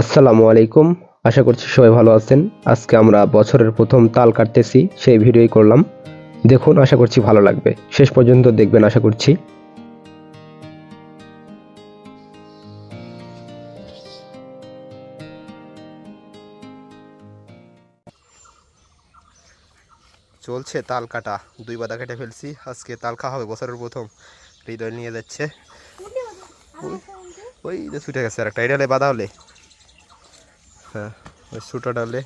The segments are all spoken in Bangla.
আসসালামু আলাইকুম। আশা করছি সবাই ভালো আছেন। আজকে আমরা বছরের প্রথম তাল কাটতেছি সেই ভিডিওই করলাম। দেখুন আশা করছি ভালো লাগবে। শেষ পর্যন্ত দেখবেন আশা করছি। চলছে তাল কাটা। দুই বাদা কেটে ফেলছি। আজকে তাল খাওয়া হবে বছরের প্রথম। হৃদয় নিয়ে যাচ্ছে। ওই ছুটে গেছে আর একটা এটা হলে বাধা হলে? হ্যাঁ ওই ছুটোটা ডালে।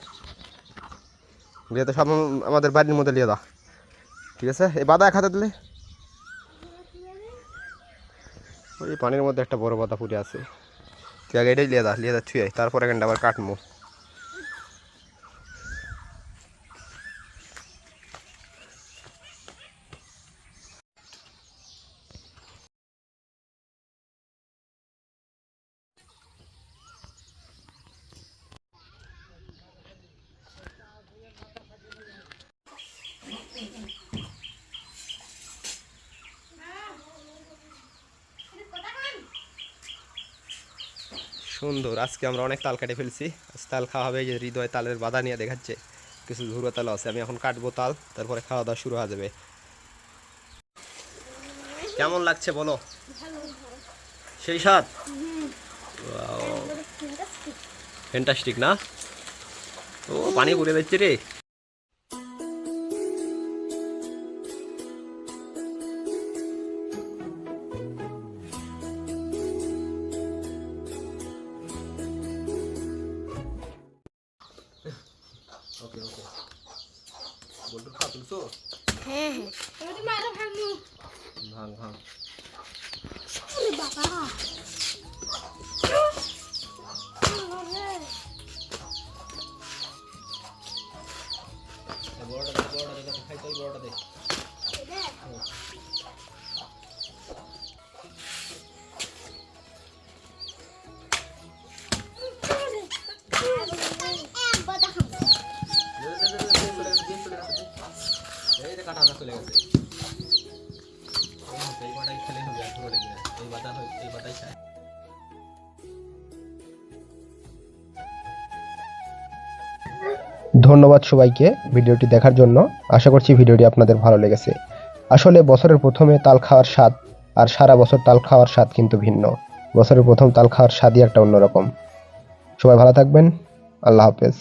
দিয়ে তো সব আমাদের বাড়ির মধ্যে লিয়ে দা ঠিক আছে? এই বাদা এক হাতে দিলে। ওই পানির মধ্যে একটা বড় বাদা পুরে আছে। তুই আগে এটাই লিয়ে দা লিয়ে দা ছুঁয়ে তারপর এখানটা আবার কাটমো। সুন্দর। আজকে আমরা অনেক তাল কেটে ফেলছি। তাল খাওয়া হবে যে হৃদয় তালের বাধা নিয়ে দেখাচ্ছে। কিছু ঝুড়ো তাল আছে আমি এখন কাটবো তাল তারপরে খাওয়া দাওয়া শুরু হয়ে যাবে। কেমন লাগছে বলো? সেই স্বাদ? ফ্যান্টাস্টিক না? ও পানি ঘুরে দিচ্ছে রে। বন্ধু খা তুলছো হ্যাঁ হ্যাঁ। ভাঙু। ভাঙ বাবা। বড়টা দে বড়টা দে খাই খাইতে বড়টা দে। কাটা চলে গেছে। এই বাটাই হবে এই বাটা এই বাটাই ধন্যবাদ সবাইকে ভিডিওটি দেখার জন্য। আশা করছি ভিডিওটি আপনাদের ভালো লেগেছে। আসলে বছরের প্রথমে তাল খাওয়ার স্বাদ আর সারা বছর তাল খাওয়ার স্বাদ কিন্তু ভিন্ন। বছরের প্রথম তাল খাওয়ার স্বাদই একটা অন্যরকম। সবাই ভালো থাকবেন। আল্লাহ হাফেজ।